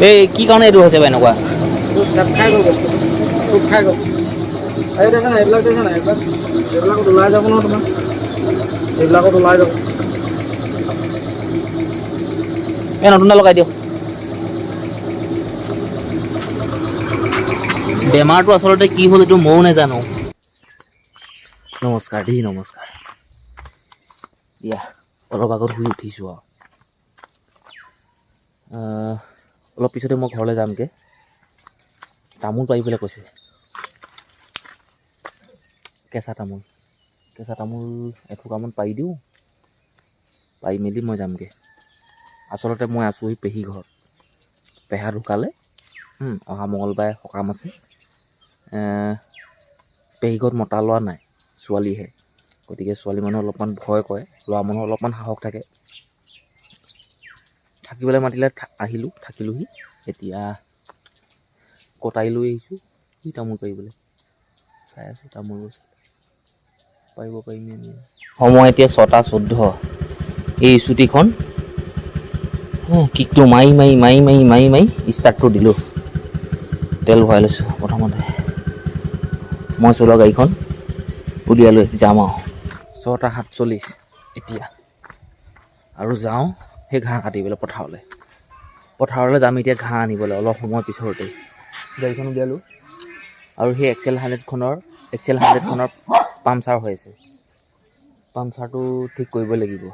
এই কি কাৰণে এইটো হৈছে এনেকুৱা? তো খাই গ'ল বস্তুটো টোপ খাই গ'ল। এই দেখা নাই এইবিলাক দেখা নাই এইবিলাক এইবিলাকত ওলাই যাব নহয় তোমাৰ। এইবিলাকত ওলাই যাব। এই নতুন লগাই দিয়ক। বেমাৰটো আচলতে কি হ'ল এইটো ময়ো নাজানো। নমস্কাৰ দেই নমস্কাৰ। দিয়া। অলপ আগত শুই উঠিছোঁ আৰু। আহ, অলপ পিছতে মই ঘৰলৈ যামগৈ। তামোল পাৰিবলৈ কৈছে। কেঁচা তামোল। কেঁচা তামোল এথোকামান পাৰি দিওঁ। পাৰি মেলি মই যামগৈ। আচলতে মই আছোঁহি পেহী ঘৰত। পেহা ঢুকালে অহা মঙলবাৰে সকাম আছে। পেহী ঘৰত মতা লোৱা নাই ছোৱালীহে। গতিকে ছোৱালী মানুহ অলপমান ভয় কৰে ল'ৰা মানুহৰ অলপমান সাহস থাকে। থাকিবলৈ মাতিলে আহিলোঁ থাকিলোঁহি। এতিয়া কটাই লৈ আহিছোঁ কি তামোল পাৰিবলৈ। চাই আছোঁ তামোল পাৰিব পাৰিম নোৱাৰিম। সময় এতিয়া ছটা চৈধ্য। এই স্কুটিখন কিকটো মাৰি মাৰি মাৰি মাৰি মাৰি মাৰি ষ্টাৰ্টটো দিলোঁ। তেল ভৰাই লৈছোঁ প্ৰথমতে। মই চলোৱা গাড়ীখন উলিয়াই লৈ যাম আৰু। ছটা সাতচল্লিছ এতিয়া। আৰু যাওঁ। সেই ঘাঁহ কাটিবলৈ পথাৰলৈ। পথাৰলৈ যাম এতিয়া ঘাঁহ আনিবলৈ অলপ সময় পিছতে। গাড়ীখন উলিয়ালোঁ। আৰু সেই এক্সেল হাণ্ড্ৰেডখনৰ এক্সেল হাণ্ড্ৰেডখনৰ পামচাৰ হৈ আছে। পামচাৰটো ঠিক কৰিব লাগিব।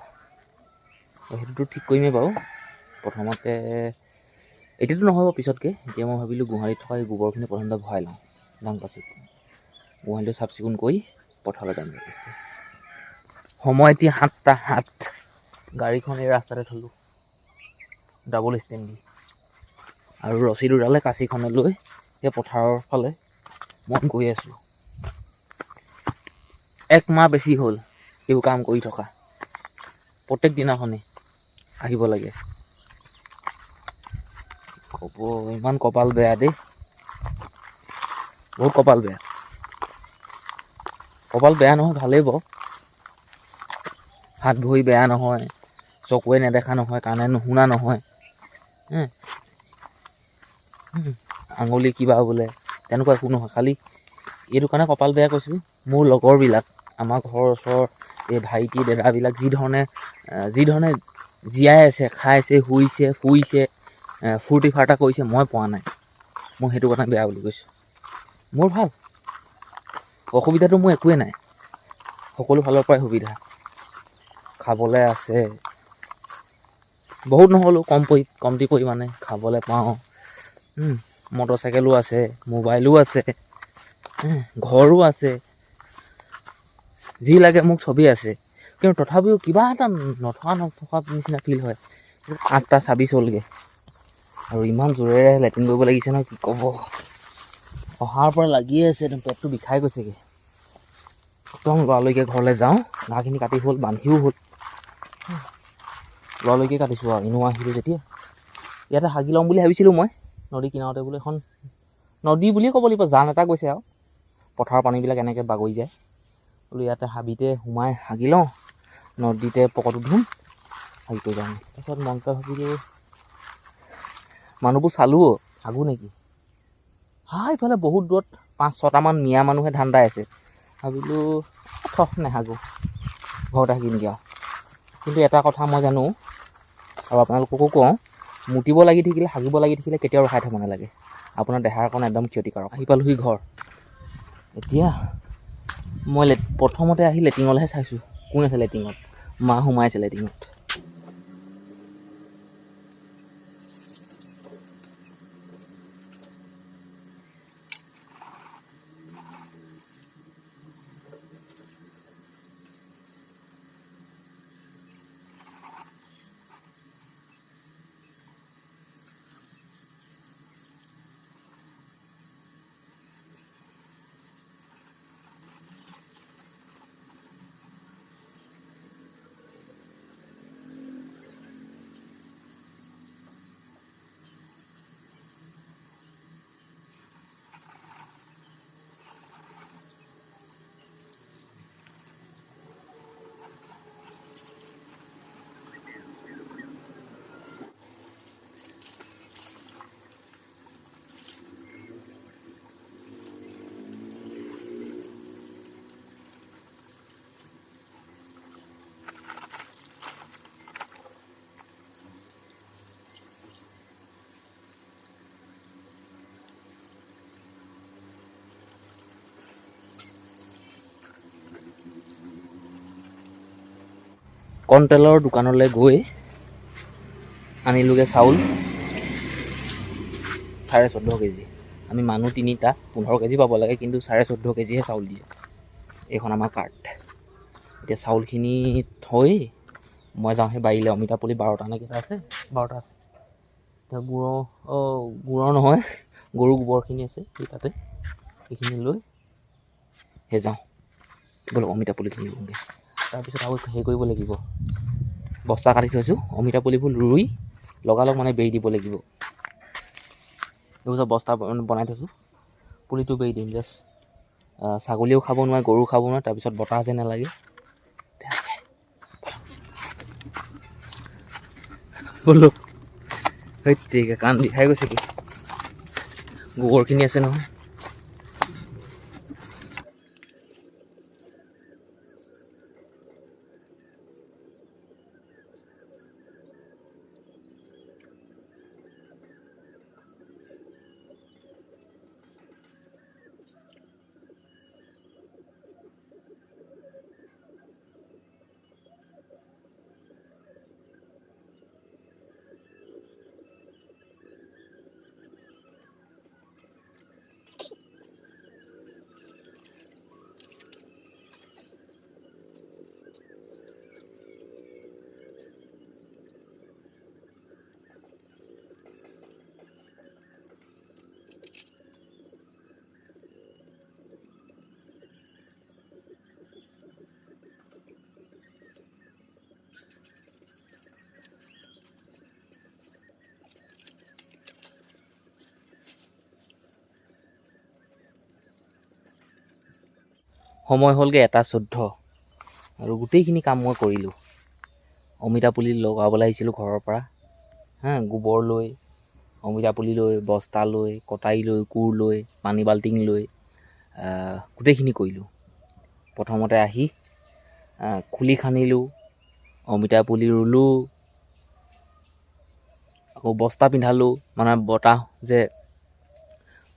সেইটোতো ঠিক কৰিমেই বাৰু। প্ৰথমতে এতিয়াতো নহ'ব পিছতকৈ। এতিয়া মই ভাবিলোঁ গোহালিত থকা এই গোবৰখিনি প্ৰথমতে ভৰাই লওঁ ডাং পাচিত গোহালিটো চাফ চিকুণ কৰি পথাৰলৈ যাম সময় এতিয়া সাতটা সাত। গাড়ীখন এই ৰাস্তাতে থ'লোঁ। ডাবল ষ্টেণ্ড দি আৰু ৰছী দুডালে কাঁচিখনে লৈ সেই পথাৰৰ ফালে মই গৈ আছোঁ। এক মাহ বেছি হ'ল এইবোৰ কাম কৰি থকা। প্ৰত্যেক দিনাখনেই আহিব লাগে। ক'ব ইমান কপাল বেয়া দেই। বহুত কপাল বেয়া। কপাল বেয়া নহয় ভালেই বাৰু। হাত ভৰি বেয়া নহয়। চকুৱে নেদেখা নহয় কাণে নুশুনা নহয়। আঙুলি কিবা বোলে তেনেকুৱা একো নহয়। খালি এইটো কাৰণে কপাল বেয়া কৈছোঁ মোৰ লগৰবিলাক আমাৰ ঘৰৰ ওচৰৰ এই ভাইটি দাদাবিলাক যি ধৰণে আহ, যি ধৰণে জীয়াই আছে খাইছে শুইছে শুইছে ফূৰ্তি ফাৰ্তা কৰিছে মই পোৱা নাই। মই সেইটো কথা বেয়া বুলি কৈছোঁ। মোৰ ভাল। অসুবিধাটো মোৰ একোৱেই নাই। সকলো ফালৰ পৰাই সুবিধা। খাবলৈ আছে বহুত নহ'লেও কম পৰি কমটি পৰিমাণে খাবলৈ পাওঁ। উম, মটৰ চাইকেলো আছে মোবাইলো আছে ঘৰো আছে। যি লাগে মোক চবেই আছে। কিন্তু তথাপিও কিবা এটা নথকা নথকা নিচিনা ফিল হয়। আঠটা ছাব্বিছ হ'লগৈ। আৰু ইমান জোৰেৰে লেট্ৰিন কৰিব লাগিছে নহয় কি ক'ব? অহাৰ পৰা লাগিয়ে আছে একদম পেটটো বিষাই গৈছেগৈ। একদম লৰালৰিকৈ ঘৰলৈ যাওঁ ঘাঁহখিনি কাটি হ'ল বান্ধিও হ'ল। লৰালৰিকৈ কাটিছোঁ আৰু। ইনো আহিলোঁ যেতিয়া। ইয়াতে হাগি ল'ম বুলি ভাবিছিলোঁ মই। নদী কিনাৰতে বোলে এখন নদী বুলিয়ে ক'ব লাগিব জান এটা গৈছে আৰু। পথাৰৰ পানীবিলাক এনেকৈ বাগৰি যায়। বোলো ইয়াতে হাবিতে সোমাই হাগি লওঁ নদীতে পকৰটো ধুম হাগি কৰি যাওঁ। তাৰপিছত মনতে ভাবিলোঁ মানুহবোৰ চালোঁ হাগো নেকি? হা ইফালে বহুত দূৰত পাঁচ ছটামান মিয়া মানুহে ধান দাই আছে। ভাবিলোঁ থ নেহাগো। ঘৰতে হাগিমগৈ আৰু। কিন্তু এটা কথা মই জানো আৰু আপোনালোককো কওঁ মুতিব লাগি থাকিলে হাগিব লাগি থাকিলে কেতিয়াও ৰখাই থ'ব নালাগে। আপোনাৰ দেহাৰ কাৰণে একদম ক্ষতিকাৰক। আহি পালোহি ঘৰ। এতিয়া মই প্ৰথমতে আহি লেটিঙলৈহে চাইছোঁ। কোন আছে লেটিঙত মা সোমাইছে লেটিঙত কণ্টেলৰ দোকানলৈ গৈ আনিলোগৈ চাউল, চাৰে চৈধ্য কেজি। আমি মানুহ তিনিটা, পোন্ধৰ কেজি পাব লাগে, কিন্তু চাৰে চৈধ্য কেজিহে চাউল দিয়ে। এইখন আমাৰ কাৰ্ড। এতিয়া চাউলখিনি থৈ মই যাওঁ সেই বাৰীলৈ, অমিতা পুলি বাৰটা নে কেইটা আছে? বাৰটা আছে। এতিয়া গুড়ৰ, অঁ, গুড়ৰ নহয়, গৰু গোবৰখিনি আছে, সেই তাতে। সেইখিনি লৈ সেই যাওঁ। ব'লক অমিতা পুলিখিনি ৰুওঁগৈ তাৰপিছত আৰু হেৰি কৰিব লাগিব। বস্তা কাটি থৈছোঁ অমিতা পুলিবোৰ ৰুই লগালগ মানে বেৰি দিব লাগিব। এইবোৰ বস্তা বন- বনাই থৈছোঁ। পুলিটো বেৰি দিম জাষ্ট ছাগলীয়েও খাব নোৱাৰে গৰুও খাব নোৱাৰে তাৰপিছত বতাহ যে নালাগে। বোলো সেই কাণ বিষাই গৈছে কি? গোবৰখিনি আছে নহয়। সময় হ'লগৈ এটা চৈধ্য। আৰু গোটেইখিনি কাম মই কৰিলোঁ। অমিতা পুলি লগাবলৈ আহিছিলোঁ ঘৰৰ পৰা। হা গোবৰ লৈ অমিতা পুলি লৈ বস্তা লৈ কটাৰী লৈ কোৰ লৈ পানী বাল্টিং লৈ গোটেইখিনি কৰিলোঁ। প্ৰথমতে আহি খুলি খান্দিলোঁ অমিতা পুলি ৰুলোঁ আকৌ বস্তা পিন্ধালোঁ মানে বতাহ যে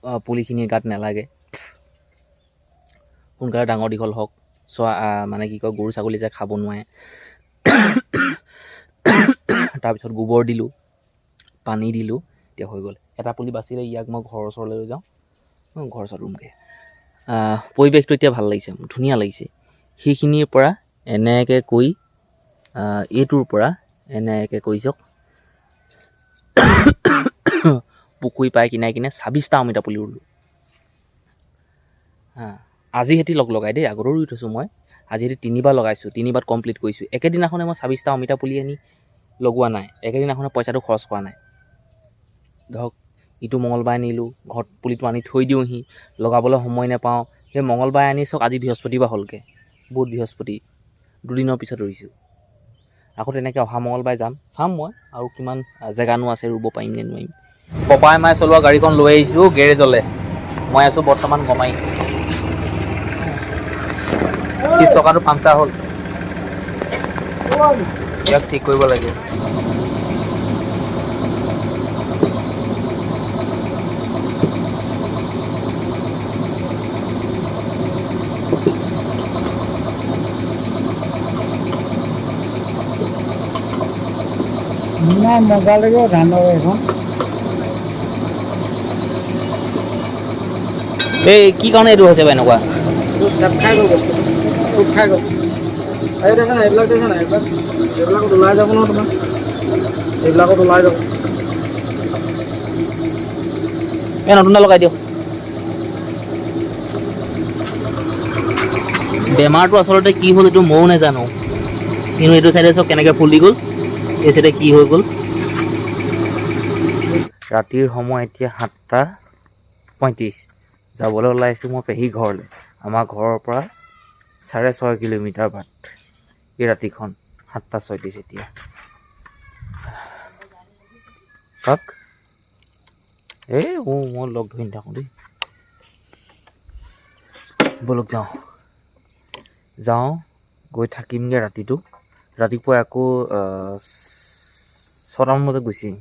আহ, পুলিখিনি গাত নালাগে। সোনকালে ডাঙৰ দীঘল হওক। চোৱা মানে কি কয় গৰু ছাগলী যে খাব নোৱাৰে। তাৰপিছত গোবৰ দিলোঁ পানী দিলোঁ এতিয়া হৈ গ'ল। এটা পুলি বাচিলে ইয়াক মই ঘৰৰ ওচৰলৈ লৈ যাওঁ। ঘৰ ওচৰত আহ, পৰিৱেশটো এতিয়া ভাল লাগিছে ধুনীয়া লাগিছে। সেইখিনিৰ পৰা এনেকৈ কৈ এইটোৰ পৰা এনেকৈ কৰি চাওক পুখুৰী পাই কিনাই কিনে ছাব্বিছটা অমিতা পুলি ৰুলোঁ। হা। আজি সিহঁতি লগ লগাই দেই আগতেও ৰুই থৈছোঁ মই। আজি সিহঁতি তিনিবাৰ লগাইছোঁ তিনিবাৰ কমপ্লিট কৰিছোঁ। একেদিনাখনে মই ছাব্বিছটা অমিতা পুলি আনি লগোৱা নাই। একেদিনাখনে পইচাটো খৰচ কৰা নাই। ধৰক ইটো মঙলবাৰে আনিলোঁ ঘৰত পুলিটো আনি থৈ দিওঁহি লগাবলৈ সময় নাপাওঁ। সেই মঙলবাৰে আনি চাওক আজি বৃহস্পতিবাৰ হ'লগৈ। বহুত বৃহস্পতি দুদিনৰ পিছত ৰুইছোঁ। আকৌ তেনেকৈ অহা মঙলবাৰে যাম। চাম মই আৰু কিমান জেগানো আছে ৰুব পাৰিম নে নোৱাৰিম। পপাই মায়ে চলোৱা গাড়ীখন লৈ আহিছোঁ গেৰেজলৈ। মই আছোঁ বৰ্তমান গমাই সি চকাটো পামচাৰ হ'ল। ইয়াক ঠিক কৰিব লাগে। ইমান মজা লাগিব ধানৰ এখন এই কি কাৰণে এইটো হৈছে বা এনেকুৱা? এইটো চেপ খাই গ'ল। এই দেখা নাই এইবিলাক দেখা নাই এইবিলাক এইবিলাকত ওলাই যাব নহয় তোমাৰ। এইবিলাকত ওলাই যাব। এই নতুন লগাই দিয়ক। বেমাৰটো আচলতে কি হ'ল এইটো ময়ো নাজানো। কিন্তু এইটো চাইডে চব কেনেকৈ ফুলি গ'ল। এই চাইডে কি হৈ গ'ল। ৰাতিৰ সময় এতিয়া সাতটা পঁয়ত্ৰিছ। যাবলৈ ওলাইছোঁ মই পেহী ঘৰলৈ। আমাৰ ঘৰৰ পৰা চাৰে ছয় কিলোমিটাৰ বাট। এই ৰাতিখন সাতটা ছয়ত্ৰিছ এতিয়া। চাওক এই ও মই লগ ধৰি নাথাকোঁ দেই। ব'লক যাওঁ। যাওঁ গৈ থাকিমগৈ ৰাতিটো। ৰাতিপুৱা আকৌ ছটামান বজাত গুচি আহিম।